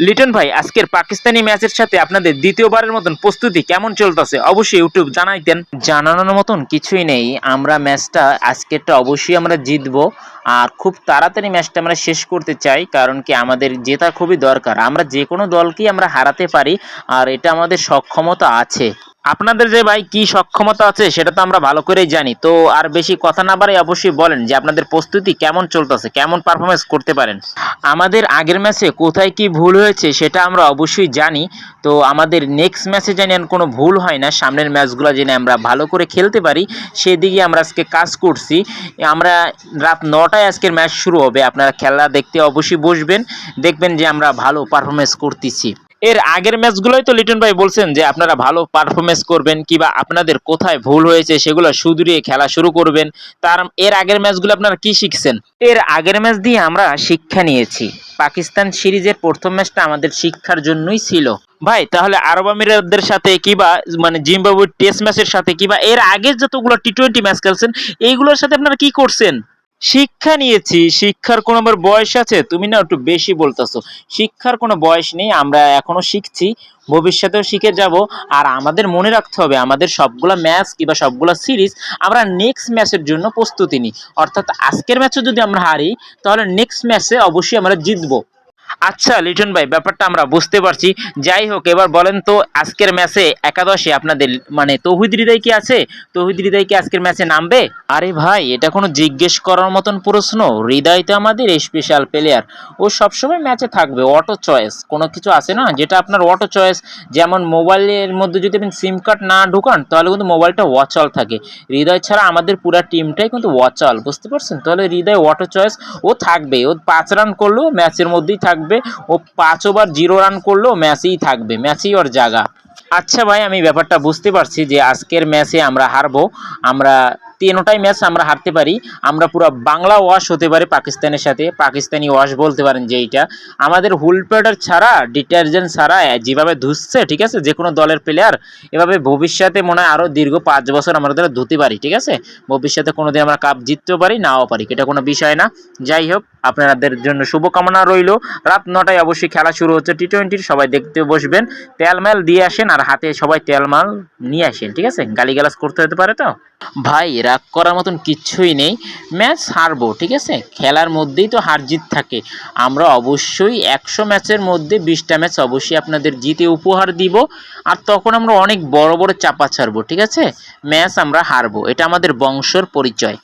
লিটন ভাই, আজকের পাকিস্তানি ম্যাচের সাথে আপনাদের দ্বিতীয়বারের মতন প্রস্তুতি কেমন চলতেছে? অবশ্যই ইউটিউব জানাইতেন। জানানোর মতন কিছুই নেই। আমরা ম্যাচটা আজকেরটা অবশ্যই আমরা জিতব আর খুব তাড়াতাড়ি ম্যাচটা আমরা শেষ করতে চাই কারণ কি আমাদের জেতা খুবই দরকার। আমরা যে কোনো দলকেই আমরা হারাতে পারি আর এটা আমাদের সক্ষমতা আছে। আপনাদের যে ভাই কি সক্ষমতা আছে, সেটা তো আমরা ভালো করেই জানি। তো আর বেশি কথা না বাড়াই অবশ্যই বলেন যে আপনাদের প্রস্তুতি কেমন চলতেছে, কেমন পারফরমেন্স করতে পারেন। আমাদের আগের ম্যাচে কোথায় কি ভুল হয়েছে, সেটা আমরা অবশ্যই জানি। তো আমাদের নেক্সট ম্যাচে জানি আর কোনো ভুল হয় না, সামনের ম্যাচগুলো যেন আমরা ভালো করে খেলতে পারি, সেদিকে আমরা আজকে কাজ করছি। আমরা রাত নটায় আজকের ম্যাচ শুরু হবে, আপনারা খেলা দেখতে অবশ্যই বসবেন, দেখবেন যে আমরা ভালো পারফরমেন্স করতেছি। এর আগের ম্যাচগুলোই তো লিটন ভাই বলছেন যে আপনারা ভালো পারফরমেন্স করবেন কিবা আপনাদের কোথায় ভুল হয়েছে সেগুলো শুধরিয়ে খেলা শুরু করবেন। তার এর আগের ম্যাচগুলো আপনারা কি শিখছেন? এর আগের ম্যাচ দিয়ে আমরা শিক্ষা নিয়েছি। পাকিস্তান সিরিজের প্রথম ম্যাচটা আমাদের শিক্ষার জন্যই ছিল। ভাই, তাহলে আরব আমিরাতদের সাথে কিবা মানে জিম্বাবুয়ের টেস্ট ম্যাচের সাথে কিবা এর আগে যতগুলো টি টোয়েন্টি ম্যাচ খেলছেন, এইগুলোর সাথে আপনারা কি করছেন? শিক্ষা নিয়েছি, শিক্ষার কোনো আবার বয়স আছে? তুমি না একটু বেশি বলতেছো। শিক্ষার কোনো বয়স নেই, আমরা এখনও শিখছি, ভবিষ্যতেও শিখে যাব। আর আমাদের মনে রাখতে হবে, আমাদের সবগুলো ম্যাচ কিংবা সবগুলো সিরিজ আমরা নেক্সট ম্যাচের জন্য প্রস্তুতি নিই। অর্থাৎ আজকের ম্যাচে যদি আমরা হারি, তাহলে নেক্সট ম্যাচে অবশ্যই আমরা জিতবো। আচ্ছা লিটন ভাই, ব্যাপারটা আমরা বুঝতে পারছি। যাই হোক, এবার বলেন তো, আজকের ম্যাচে একাদশে আপনাদের মানে তৌহিদ হৃদয় কি আছে? তৌহিদ হৃদয় কি আজকের ম্যাচে নামবে? আরে ভাই, এটা কোনো জিজ্ঞেস করার মতন প্রশ্ন। হৃদয় তো আমাদের স্পেশাল প্লেয়ার ও সবসময় ম্যাচে থাকবে অটো চয়েস কোনো কিছু আছে না? যেটা আপনার অটো চয়েস যেমন মোবাইলের মধ্যে যদি আপনি সিম কার্ড না ঢুকান, তাহলে কিন্তু মোবাইলটা ওয়াচল থাকে। হৃদয় ছাড়া আমাদের পুরো টিমটাই কিন্তু ওয়াচল বুঝতে পারছেন? তাহলে হৃদয় অটো চয়েস ও থাকবে ও পাঁচ রান করলেও ম্যাচের মধ্যেই থাকবে। ও পাঁচ ওভার জিরো রান করলেও ম্যাচেই থাকবে। ম্যাচেই ওর জায়গা। আচ্ছা ভাই, আমি ব্যাপারটা বুঝতে পারছি যে আজকের ম্যাচে আমরা হারবো। আমরা তিনোটাই ম্যাচ আমরা হারতে পারি। আমরা পুরো বাংলা ওয়াশ হতে পারে পাকিস্তানের সাথে। পাকিস্তানি ওয়াশ বলতে পারেন যে এইটা। আমাদের হুল প্যাডার ছাড়া ডিটারজেন্ট ছাড়া, যেভাবে ধুচ্ছে ঠিক আছে যে কোনো দলের প্লেয়ার এভাবে ভবিষ্যতে মনে হয় আরও দীর্ঘ পাঁচ বছর আমরা ধরে ধুতে পারি, ঠিক আছে? ভবিষ্যতে কোনোদিন আমরা কাপ জিততেও পারি, নাও পারি, এটা কোনো বিষয় না। যাই হোক, আপনাদের জন্য শুভকামনা রইল। রাত নটায় অবশ্যই খেলা শুরু হচ্ছে টি টোয়েন্টির সবাই দেখতে বসবেন। তেলমেল দিয়ে আসেন আর হাতে সবাই তেলমাল নিয়ে আসেন, ঠিক আছে? গালিগালাজ করতে হতে পারে তো? ভাই রাগ করার মতন কিচ্ছুই নেই। ম্যাচ হারবো, ঠিক আছে? খেলার মধ্যেই তো হার জিত থাকে। আমরা অবশ্যই একশো ম্যাচের মধ্যে বিশটা ম্যাচ অবশ্যই আপনাদের জিতে উপহার দিব। আর তখন আমরা অনেক বড় বড় চাপা ছাড়বো, ঠিক আছে? ম্যাচ আমরা হারবো, এটা আমাদের বংশর পরিচয়।